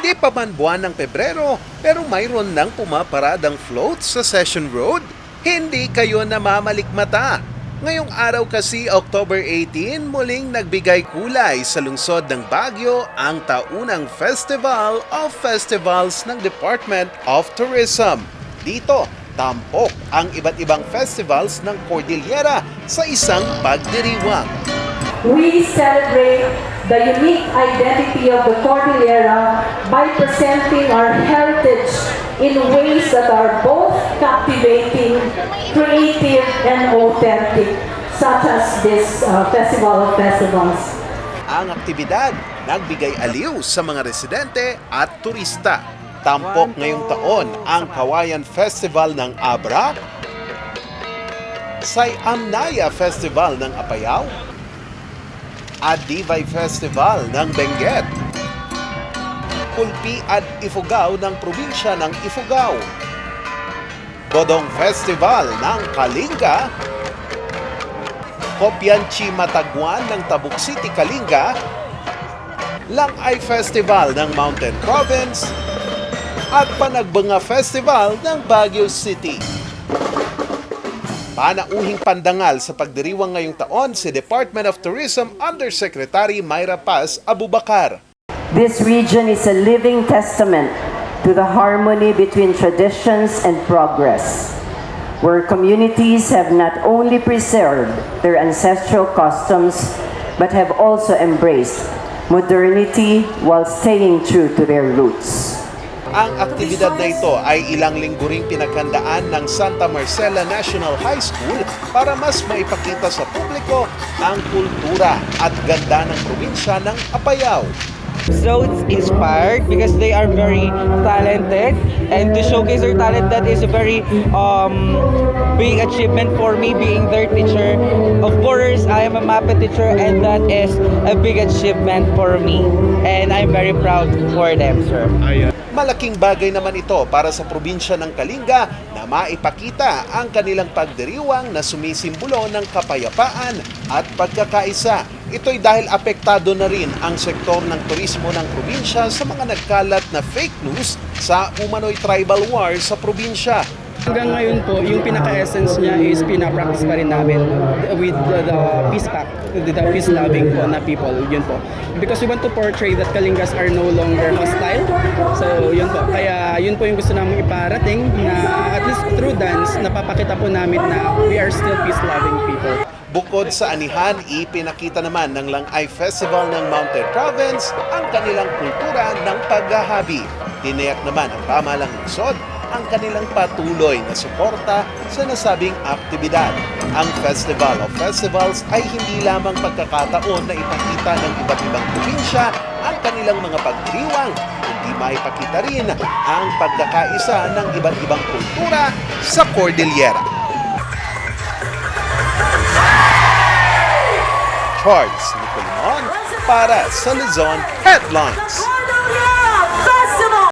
Hindi pa man buwan ng Pebrero, pero mayroon nang pumaparadang float sa Session Road. Hindi kayo namamalikmata. Ngayong araw kasi, October 18, muling nagbigay kulay sa lungsod ng Baguio ang taunang Festival of Festivals ng Department of Tourism. Dito, tampok ang iba't ibang festivals ng Cordillera sa isang pagdiriwang. we celebrate the unique identity of the Cordillera by presenting our heritage in ways that are both captivating, creative, and authentic, such as this uh, Festival of Festivals. Ang aktibidad nagbigay aliw sa mga residente at turista. Tampok ngayong taon ang Kawayan Festival ng Abra, Say Amnaya Festival ng Apayao, at Divay Festival ng Benguet, Kulpi at Ifugao ng probinsya ng Ifugao, Bodong Festival ng Kalinga, Kopyanchi Matagwan ng Tabuk City, Kalinga, Langay Festival ng Mountain Province, at Panagbanga Festival ng Baguio City. Panauhing pandangal sa pagdiriwang ngayong taon si Department of Tourism Undersecretary Myra Paz Abubakar. This region is a living testament to the harmony between traditions and progress, where communities have not only preserved their ancestral customs but have also embraced modernity while staying true to their roots. Ang aktibidad na ito ay ilang linggo ring pinaghandaan ng Santa Marcela National High School para mas maipakita sa publiko ang kultura at ganda ng probinsya ng Apayao. So it's inspired because they are very talented and to showcase their talent that is a very um, big achievement for me being their teacher. Of course, I am a MAPA teacher and that is a big achievement for me and I'm very proud for them, sir. Malaking bagay naman ito para sa probinsya ng Kalinga na maipakita ang kanilang pagdiriwang na sumisimbolo ng kapayapaan at pagkakaisa. Ito'y dahil apektado na rin ang sektor ng turismo ng probinsya sa mga nagkalat na fake news sa umano'y tribal war sa probinsya. Hanggang ngayon po, yung pinaka-essence niya is pinapractice pa rin namin with the, the peace pact, the, the peace-loving po na people, yun po. Because we want to portray that Kalingas are no longer hostile. So, yun po. Kaya, yun po yung gusto namin iparating na at least through dance, napapakita po namin na we are still peace-loving people. Bukod sa anihan, ipinakita naman ng Langay Festival ng Mountain Province ang kanilang kultura ng paghahabi. Tinayak naman ang pamalang lungsod ang kanilang patuloy na suporta sa nasabing aktibidad. Ang Festival of Festivals ay hindi lamang pagkakataon na ipakita ng iba't ibang probinsya ang kanilang mga pagdiriwang, kundi maipakita rin ang pagkakaisa ng iba't ibang kultura sa Cordillera. Charles Nicolimon para sa Luzon Headlines.